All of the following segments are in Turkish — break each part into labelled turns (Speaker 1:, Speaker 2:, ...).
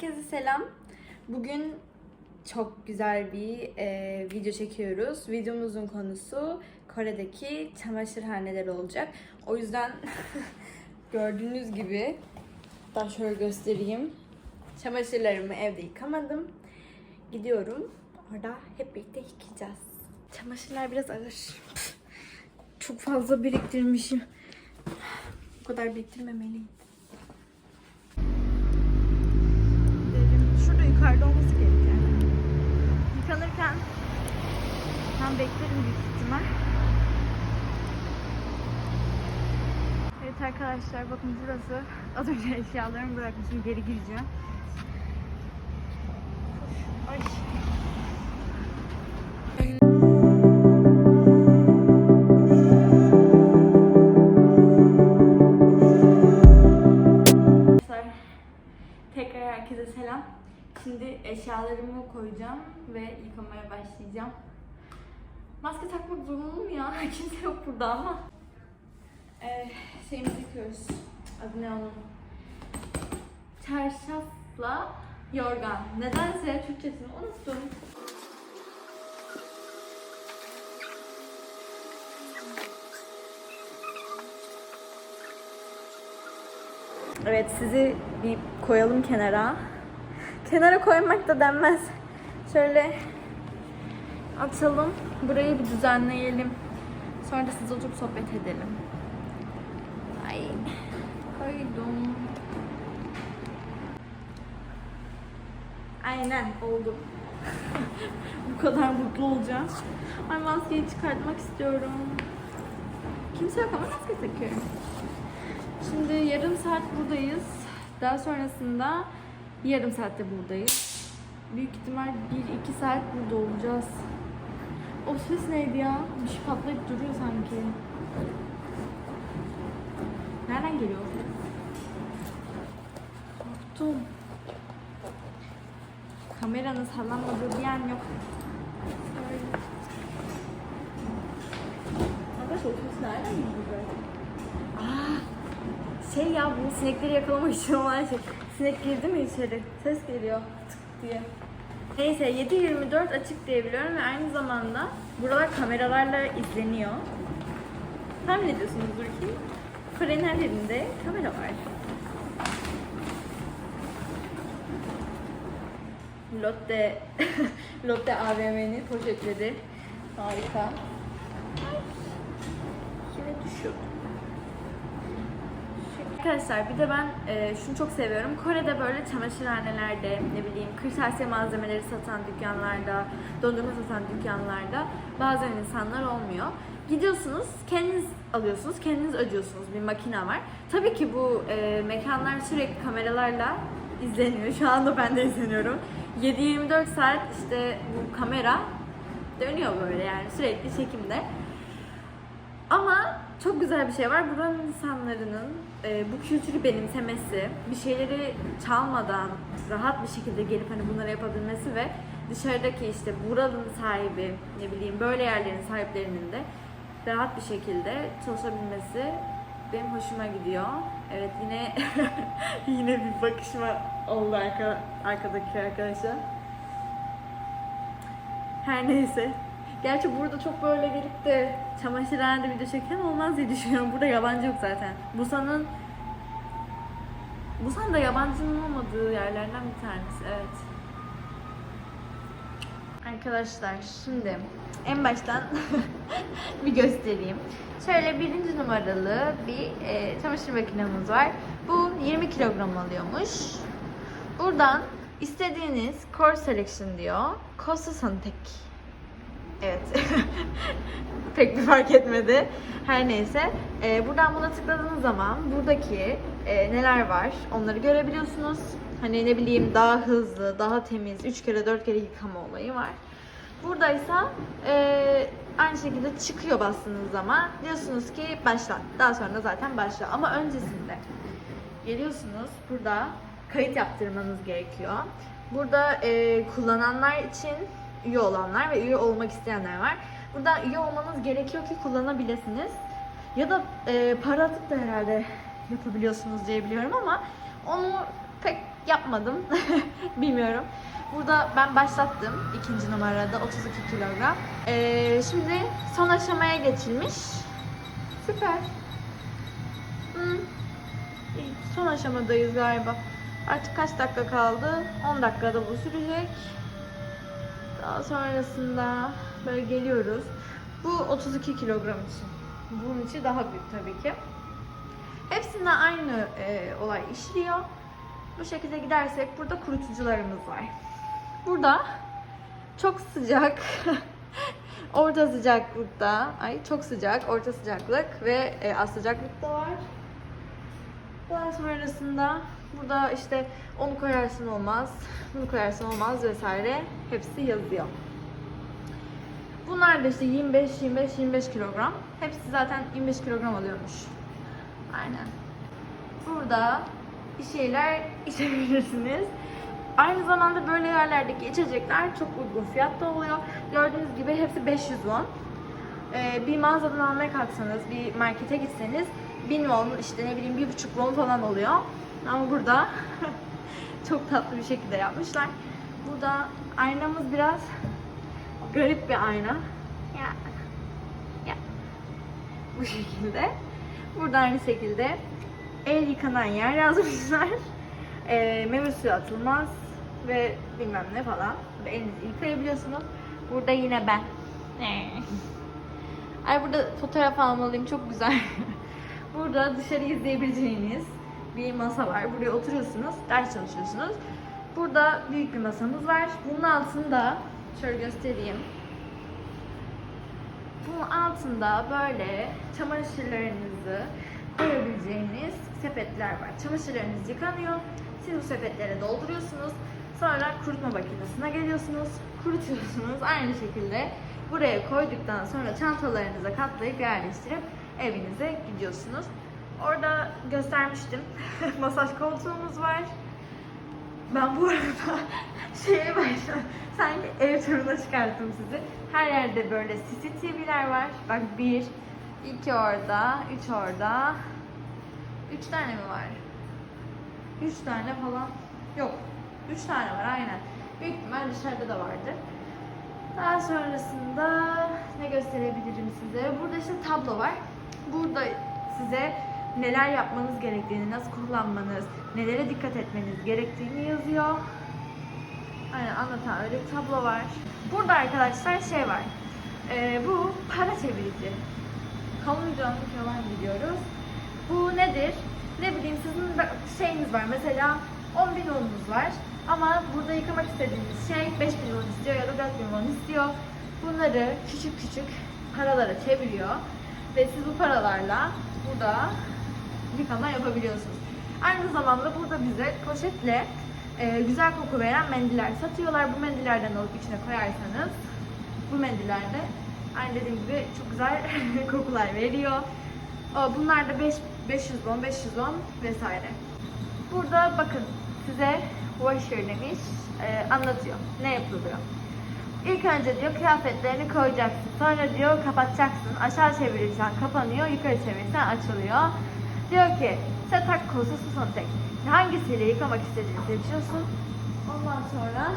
Speaker 1: Herkese selam. Bugün çok güzel bir e, video çekiyoruz. Videomuzun konusu Kore'deki çamaşırhaneler olacak. O yüzden gördüğünüz gibi daha şöyle göstereyim. Çamaşırlarımı evde yıkamadım. Gidiyorum. Orada hep birlikte yıkayacağız. Çamaşırlar biraz ağır. Çok fazla biriktirmişim. Bu kadar biriktirmemeliyim. derim. Şurada yukarıda olması gerekiyor. Yıkanırken ben beklerim büyük ihtimal. Evet arkadaşlar bakın burası. Az önce eşyalarımı bırakmışım. Geri gireceğim. Ay. Şimdi eşyalarımı koyacağım ve yıkamaya başlayacağım. Maske takmak zorunlu mu ya? Kimse yok burada ama. Ee, şeyimizi yıkıyoruz. Adı ne onun? Çarşafla yorgan. Nedense Türkçesini unuttum. Evet sizi bir koyalım kenara. Kenara koymak da denmez. Şöyle açalım. Burayı bir düzenleyelim. Sonra da siz oturup sohbet edelim. Ay koydum. Aynen oldu. Bu kadar mutlu olacağım. Ay maskeyi çıkartmak istiyorum. Kimse yok ama maske takıyorum. Şimdi yarım saat buradayız. Daha sonrasında yarım saatte buradayız. Büyük ihtimal 1-2 saat burada olacağız. O ses neydi ya? Bir şey patlayıp duruyor sanki. Nereden geliyor? Korktum. Kameranın sallanmadığı bir yer yok. Arkadaşlar o ses nereden geliyor? Aa, şey ya bu sinekleri yakalamak için olan şey. Sinek girdi mi içeri? Ses geliyor tık diye. Neyse 7-24 açık diye biliyorum ve aynı zamanda buralar kameralarla izleniyor. Tahmin ediyorsunuzdur ki Kore'nin her yerinde kamera var. Lotte Lotte AVM'nin poşetleri harika. Ay, Yine düşüyor. Arkadaşlar bir de ben e, şunu çok seviyorum. Kore'de böyle çamaşırhanelerde, ne bileyim kırtasiye malzemeleri satan dükkanlarda, dondurma satan dükkanlarda bazen insanlar olmuyor. Gidiyorsunuz, kendiniz alıyorsunuz, kendiniz ödüyorsunuz. Bir makine var. Tabii ki bu e, mekanlar sürekli kameralarla izleniyor. Şu anda ben de izleniyorum. 7-24 saat işte bu kamera dönüyor böyle yani sürekli çekimde. Ama çok güzel bir şey var. Buranın insanların e, bu kültürü benimsemesi, bir şeyleri çalmadan rahat bir şekilde gelip hani bunları yapabilmesi ve dışarıdaki işte buranın sahibi, ne bileyim böyle yerlerin sahiplerinin de rahat bir şekilde çalışabilmesi benim hoşuma gidiyor. Evet yine yine bir bakışma oldu arka, arkadaki arkadaşa. Her neyse. Gerçi burada çok böyle gelip de çamaşırhanede video çeken olmaz diye düşünüyorum. Burada yabancı yok zaten. Busan'ın Busan da yabancının olmadığı yerlerden bir tanesi. Evet. Arkadaşlar şimdi en baştan bir göstereyim. Şöyle birinci numaralı bir e, çamaşır makinemiz var. Bu 20 kilogram alıyormuş. Buradan istediğiniz Core Selection diyor. Kosa Santek. Evet. Pek bir fark etmedi. Her neyse. Ee, buradan buna tıkladığınız zaman buradaki e, neler var onları görebiliyorsunuz. Hani ne bileyim daha hızlı, daha temiz, 3 kere 4 kere yıkama olayı var. Buradaysa e, aynı şekilde çıkıyor bastığınız zaman diyorsunuz ki başlat. Daha sonra da zaten başla. Ama öncesinde geliyorsunuz burada kayıt yaptırmanız gerekiyor. Burada e, kullananlar için üye olanlar ve üye olmak isteyenler var. Burada üye olmanız gerekiyor ki kullanabilirsiniz. Ya da e, para atıp da herhalde yapabiliyorsunuz diye biliyorum ama onu pek yapmadım. Bilmiyorum. Burada ben başlattım ikinci numarada 32 kilogram. Ee, şimdi son aşamaya geçilmiş. Süper. Hmm. Son aşamadayız galiba. Artık kaç dakika kaldı? 10 dakikada bu sürecek. Daha sonrasında böyle geliyoruz. Bu 32 kilogram için. Bunun için daha büyük tabii ki. Hepsinde aynı e, olay işliyor. Bu şekilde gidersek burada kurutucularımız var. Burada çok sıcak, orta sıcaklıkta, ay çok sıcak, orta sıcaklık ve e, az sıcaklıkta var. Daha sonrasında burada işte onu koyarsın olmaz, bunu koyarsın olmaz vesaire hepsi yazıyor. Bunlar da işte 25, 25, 25 kilogram. Hepsi zaten 25 kilogram alıyormuş. Aynen. Burada bir şeyler içebilirsiniz. Aynı zamanda böyle yerlerdeki içecekler çok uygun fiyatta oluyor. Gördüğünüz gibi hepsi 500 won. Ee, bir mağazadan almaya kalksanız, bir markete gitseniz 1000 won, işte ne bileyim 1,5 won falan oluyor. Ama burada çok tatlı bir şekilde yapmışlar. Burada aynamız biraz garip bir ayna. Ya. Ya. Bu şekilde. Burada aynı şekilde el yıkanan yer yazmışlar. E, meyve suyu atılmaz ve bilmem ne falan. Ve elinizi yıkayabiliyorsunuz. Burada yine ben. Ay burada fotoğraf almalıyım çok güzel. burada dışarı izleyebileceğiniz bir masa var. Buraya oturuyorsunuz, ders çalışıyorsunuz. Burada büyük bir masamız var. Bunun altında şöyle göstereyim. Bunun altında böyle çamaşırlarınızı koyabileceğiniz sepetler var. Çamaşırlarınız yıkanıyor. Siz bu sepetlere dolduruyorsunuz. Sonra kurutma makinesine geliyorsunuz. Kurutuyorsunuz. Aynı şekilde buraya koyduktan sonra çantalarınıza katlayıp yerleştirip evinize gidiyorsunuz. Orada göstermiştim. Masaj koltuğumuz var. Ben bu arada şeye başladım. Sanki ev turuna çıkarttım sizi. Her yerde böyle CCTV'ler var. Bak bir, iki orada, üç orada. Üç tane mi var? Üç tane falan. Yok. Üç tane var aynen. Büyük ihtimal dışarıda da vardır. Daha sonrasında ne gösterebilirim size? Burada işte tablo var. Burada size neler yapmanız gerektiğini, nasıl kullanmanız, nelere dikkat etmeniz gerektiğini yazıyor. Aynen anlatan öyle bir tablo var. Burada arkadaşlar şey var. Ee, bu para çevirici. Kalıncanlık falan gidiyoruz. Bu nedir? Ne bileyim sizin şeyiniz var. Mesela 10 bin wonunuz var. Ama burada yıkamak istediğiniz şey 5 bin won istiyor ya da 4 bin won istiyor. Bunları küçük küçük paralara çeviriyor. Ve siz bu paralarla burada yıkama yapabiliyorsunuz. Aynı zamanda burada bize poşetle e, güzel koku veren mendiller satıyorlar. Bu mendillerden alıp içine koyarsanız bu mendillerde aynı dediğim gibi çok güzel kokular veriyor. Bunlar da 5, 500 won, 500 won vesaire. Burada bakın size washer demiş, e, anlatıyor ne yapılıyor. İlk önce diyor kıyafetlerini koyacaksın. Sonra diyor kapatacaksın. Aşağı çevirirsen kapanıyor, yukarı çevirirsen açılıyor. Diyor ki setak konusu son tek. Hangisiyle yıkamak istediğini seçiyorsun. Ondan sonra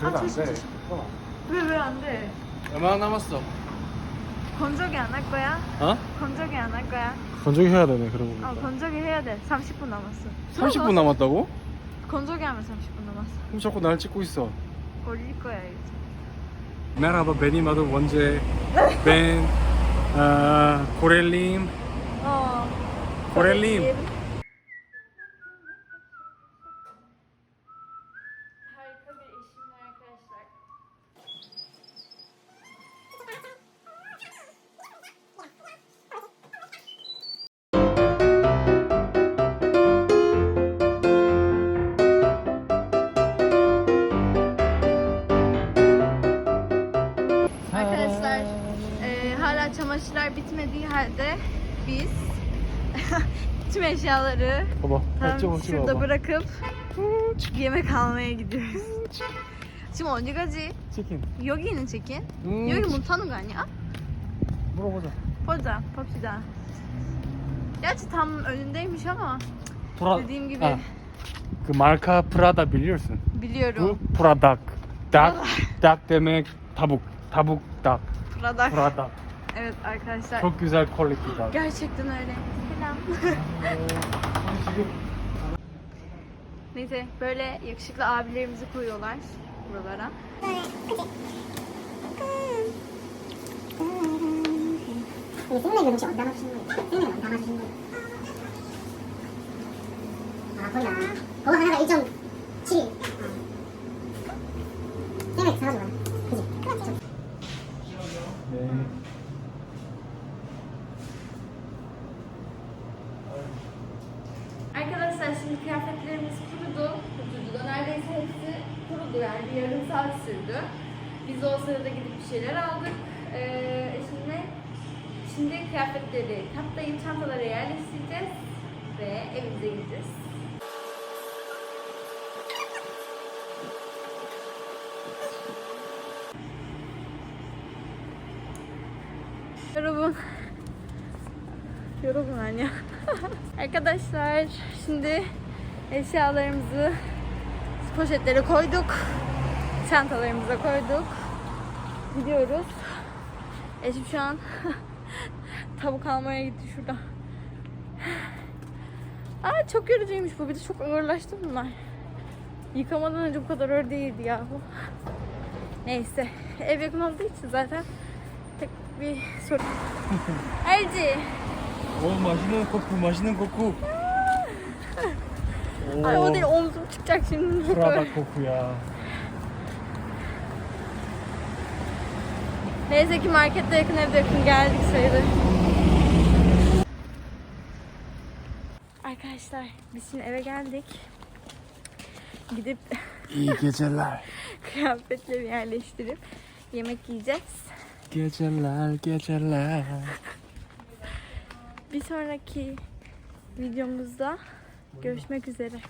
Speaker 2: 그래도 안. 돼. 어.
Speaker 1: 왜왜 안 돼?
Speaker 2: 얼마나 남았어?
Speaker 1: 건조기 안 할 거야?
Speaker 2: 어?
Speaker 1: 건조기 안 할 거야?
Speaker 2: 건조기 해야 되네 그러고
Speaker 1: 어
Speaker 2: 보니까
Speaker 1: 건조기 해야 돼. 30분 남았어.
Speaker 2: 30분 남았다고?
Speaker 1: 건조기 하면 30분 남았어.
Speaker 2: 그럼 자꾸 날 찍고 있어
Speaker 1: 걸릴 거야 이제.
Speaker 2: Merhaba benim adım Vonce Ben eee, Koreliyim
Speaker 1: 어.
Speaker 2: Koreliyim
Speaker 1: hala çamaşırlar bitmediği halde biz tüm eşyaları
Speaker 2: 봐봐
Speaker 1: tam
Speaker 2: 발자국
Speaker 1: şurada
Speaker 2: 찍어봐
Speaker 1: bırakıp yemek almaya gidiyoruz. 지금 어디 가지?
Speaker 2: 치킨
Speaker 1: 여기 있는 치킨?
Speaker 2: 음,
Speaker 1: 여기 못 타는 거 아니야?
Speaker 2: 물어보자
Speaker 1: 보자, 봅시다. Gerçi tam önündeymiş ama
Speaker 2: Pra-
Speaker 1: Dediğim gibi
Speaker 2: Ha. 그 marka Prada biliyorsun.
Speaker 1: biliyorum.
Speaker 2: Bu Pradak. Dak. Dak demek tavuk. Tavuk dak.
Speaker 1: Prada.
Speaker 2: Prada.
Speaker 1: Evet arkadaşlar.
Speaker 2: Çok güzel quality dak.
Speaker 1: Gerçekten öyle. Selam. Neyse böyle yakışıklı abilerimizi koyuyorlar buralara. tuttu verdi. Yarım saat sürdü. Biz de o sırada gidip bir şeyler aldık. Ee, eşimle şimdi kıyafetleri katlayıp çantalara yerleştireceğiz ve evimize gideceğiz. Yorulun. Yorulun anne. Arkadaşlar şimdi eşyalarımızı poşetlere koyduk. Çantalarımıza koyduk. Gidiyoruz. Eşim şu an tavuk almaya gitti şurada. Aa çok yorucuymuş bu. Bir de çok ağırlaştı bunlar. Yıkamadan önce bu kadar ağır değildi ya bu. Neyse. Ev yakın olduğu için zaten tek bir sorun. Erci.
Speaker 2: Oğlum maşinin koku, maşinin koku.
Speaker 1: Ay o değil omzum çıkacak şimdi.
Speaker 2: Şuraya bak koku ya.
Speaker 1: Neyse ki markette yakın evde yakın geldik sayılır. Arkadaşlar biz şimdi eve geldik. Gidip
Speaker 2: İyi geceler.
Speaker 1: kıyafetleri yerleştirip yemek yiyeceğiz.
Speaker 2: Geceler, geceler.
Speaker 1: Bir sonraki videomuzda görüşmek üzere.